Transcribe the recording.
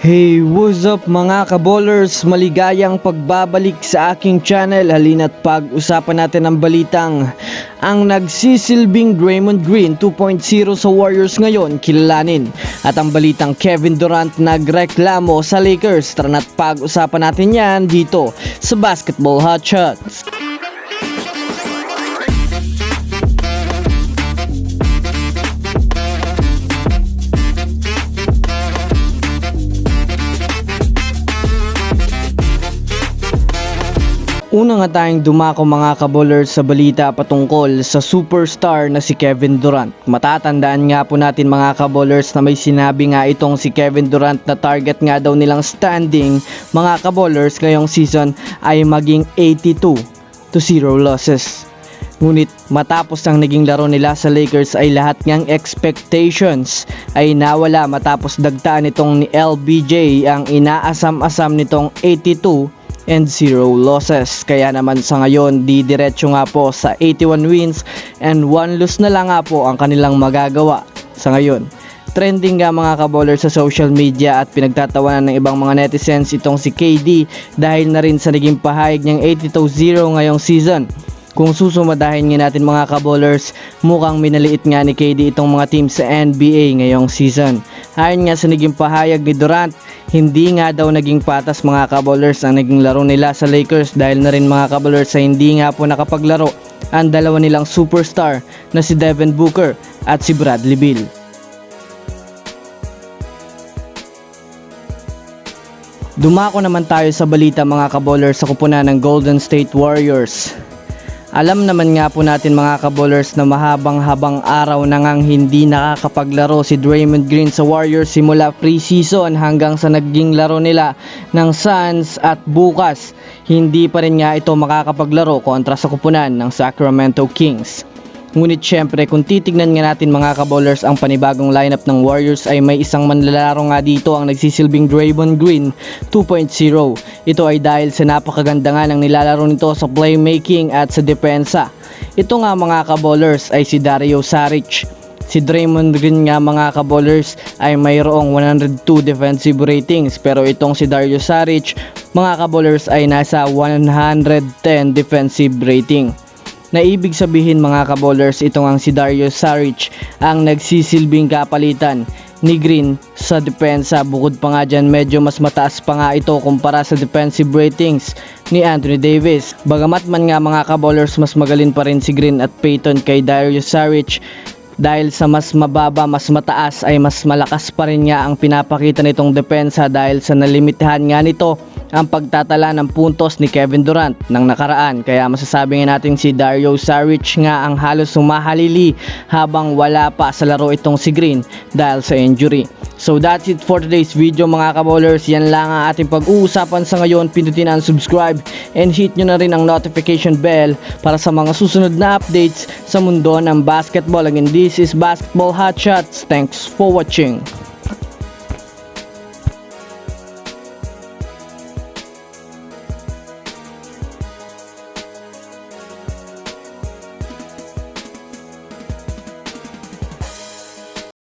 Hey, what's up mga kaballers? Maligayang pagbabalik sa aking channel. Halina't pag-usapan natin ang balitang ang nagsisilbing Draymond Green 2.0 sa Warriors ngayon kilalanin. At ang balitang Kevin Durant nagreklamo sa Lakers. Tara na't pag-usapan natin yan dito sa Basketball Hot Shots. Una nga tayong dumako mga kaballers sa balita patungkol sa superstar na si Kevin Durant. Matatandaan nga po natin mga kaballers na may sinabi nga itong si Kevin Durant na target nga daw nilang standing mga kaballers ngayong season ay maging 82 to 0 losses. Ngunit matapos ang naging laro nila sa Lakers ay lahat ngang expectations ay nawala matapos dagtaan itong ni LBJ ang inaasam-asam nitong 82 and 0 losses. Kaya naman sa ngayon, di diretso nga po sa 81 wins and 1 loss na lang nga po ang kanilang magagawa sa ngayon. Trending nga mga kaboller sa social media at pinagtatawanan ng ibang mga netizens itong si KD dahil na rin sa naging pahayag niyang 82-0 ngayong season. Kung susumadahin nga natin mga kaballers, mukhang minaliit nga ni KD itong mga team sa NBA ngayong season. Ayon nga sa naging pahayag ni Durant, hindi nga daw naging patas mga kaballers ang naging laro nila sa Lakers dahil na rin mga kaballers sa hindi nga po nakapaglaro ang dalawa nilang superstar na si Devin Booker at si Bradley Beal. Dumako naman tayo sa balita mga kaballers sa kupunan ng Golden State Warriors. Alam naman nga po natin mga kaballers na mahabang-habang araw na ngang hindi nakakapaglaro si Draymond Green sa Warriors simula pre-season hanggang sa naging laro nila ng Suns at bukas hindi pa rin nga ito makakapaglaro kontra sa kupunan ng Sacramento Kings. Ngunit syempre kung titignan nga natin mga kaballers ang panibagong lineup ng Warriors ay may isang manlalaro nga dito ang nagsisilbing Draymond Green 2.0. Ito ay dahil sa napakaganda nga ng nilalaro nito sa playmaking at sa depensa. Ito nga mga kaballers ay si Dario Saric. Si Draymond Green nga mga kaballers ay mayroong 102 defensive ratings pero itong si Dario Saric mga kaballers ay nasa 110 defensive rating na ibig sabihin mga kaballers itong ang si Dario Saric ang nagsisilbing kapalitan ni Green sa depensa. Bukod pa nga dyan medyo mas mataas pa nga ito kumpara sa defensive ratings ni Anthony Davis. Bagamat man nga mga kaballers mas magaling pa rin si Green at Peyton kay Dario Saric. Dahil sa mas mababa, mas mataas ay mas malakas pa rin nga ang pinapakita nitong depensa dahil sa nalimitahan nga nito ang pagtatala ng puntos ni Kevin Durant ng nakaraan. Kaya masasabi nga natin si Dario Saric nga ang halos sumahalili habang wala pa sa laro itong si Green dahil sa injury. So that's it for today's video mga kaballers. Yan lang ang ating pag-uusapan sa ngayon. Pindutin ang subscribe and hit nyo na rin ang notification bell para sa mga susunod na updates sa mundo ng basketball. Again, this is Basketball Hot Shots. Thanks for watching.